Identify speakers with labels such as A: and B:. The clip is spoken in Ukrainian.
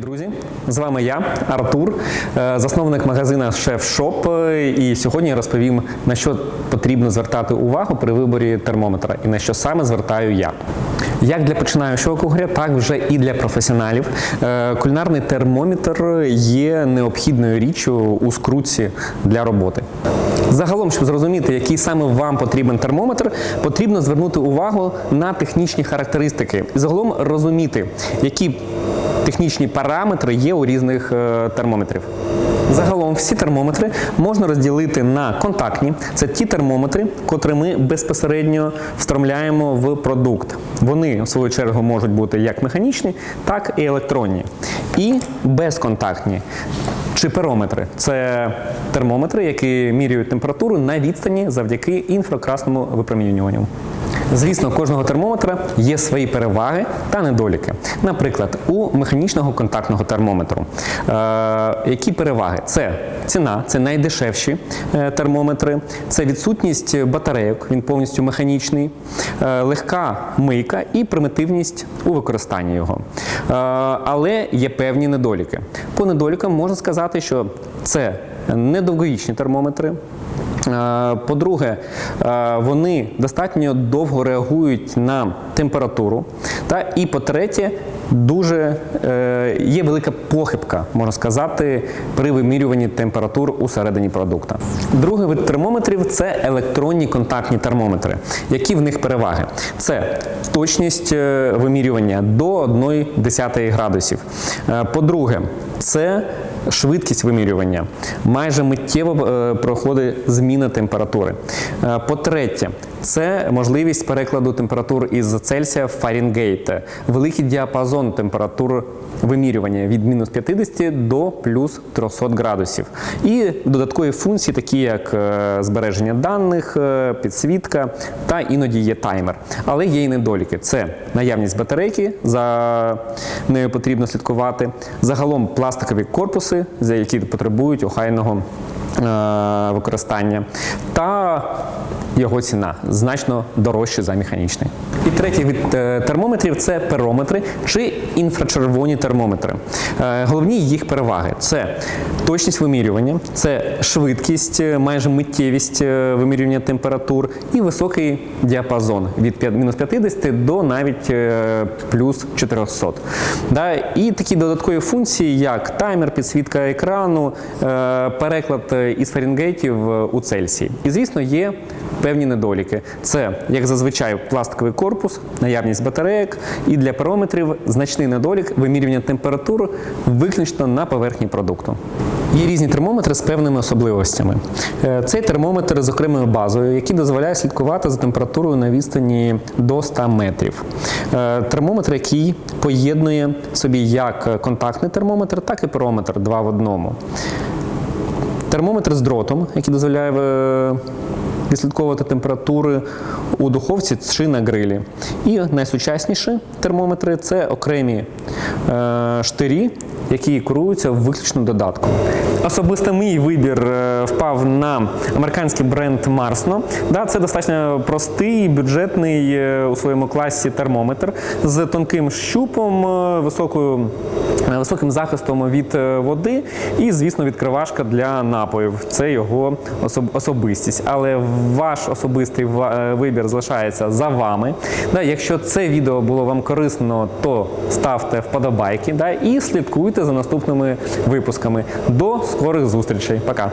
A: Друзі! З вами я, Артур, е, засновник магазина Шоп. Е, І сьогодні я розповім, на що потрібно звертати увагу при виборі термометра і на що саме звертаю я. Як для починаючого кухаря, так вже і для професіоналів. Е, Кулінарний термометр є необхідною річчю у скрутці для роботи. Загалом, щоб зрозуміти, який саме вам потрібен термометр, потрібно звернути увагу на технічні характеристики і загалом розуміти, які технічні параметри є у різних е, термометрів. Загалом всі термометри можна розділити на контактні. Це ті термометри, котрі ми безпосередньо встромляємо в продукт. Вони, в свою чергу, можуть бути як механічні, так і електронні. І безконтактні. Чиперометри це термометри, які міряють температуру на відстані завдяки інфракрасному випромінюванню. Звісно, у кожного термометра є свої переваги та недоліки. Наприклад, у механічного контактного термометру. Е, які переваги? Це ціна, це найдешевші е, термометри, це відсутність батарейок, він повністю механічний, е, легка мийка і примітивність у використанні його. Е, але є певні недоліки. По недолікам можна сказати, що це недовговічні термометри. Е, По-друге, е, вони достатньо довго реагують на температуру. Та і по-третє, дуже е, є велика похибка, можна сказати, при вимірюванні температур усередині продукту. Другий вид термометрів це електронні контактні термометри. Які в них переваги? Це точність вимірювання до 1,1 градусів. По-друге, це швидкість вимірювання. Майже миттєво е, проходить зміна температури. Е, По-третє, це можливість перекладу температур із Цельсія в Фаренгейт. Великий діапазон температур вимірювання від мінус 50 до плюс 300 градусів. І додаткові функції, такі як е, збереження даних, підсвітка та іноді є таймер. Але є і недоліки. Це наявність батарейки, за нею потрібно слідкувати. Загалом пластикові корпуси, за які потребують охайного е, використання, та його ціна значно дорожча за механічний. І третій від е, термометрів це перометри чи інфрачервоні термометри. Е, Головні їх переваги це точність вимірювання, це швидкість, е, майже миттєвість вимірювання температур і високий діапазон від мінус 50 до навіть плюс 400. Да? І такі додаткові функції, як таймер, підсвітка екрану, переклад із Фаренгейтів у Цельсії. І звісно, є певні недоліки. Це, як зазвичай, пластиковий корпус, наявність батареїк, і для парометрів значний недолік вимірювання температур виключно на поверхні продукту. Є різні термометри з певними особливостями. Е, Цей термометр з окремою базою, який дозволяє слідкувати за температурою на відстані до 100 метрів. Е, Термометр, який поєднує собі як контактний термометр, так і парометр два в одному. Термометр з дротом, який дозволяє е, відслідковувати температури у духовці чи на грилі. І найсучасніші термометри це окремі е, штирі, які керуються виключно додатком. Особисто мій вибір е, впав на американський бренд Marsno. Да, це достатньо простий, бюджетний е, у своєму класі термометр з тонким щупом, е, високою високим захистом від води і, звісно, відкривашка для напоїв. Це його особистість. Але ваш особистий вибір залишається за вами. Да, якщо це відео було вам корисно, то ставте вподобайки да, і слідкуйте за наступними випусками. До скорих зустрічей. Пока.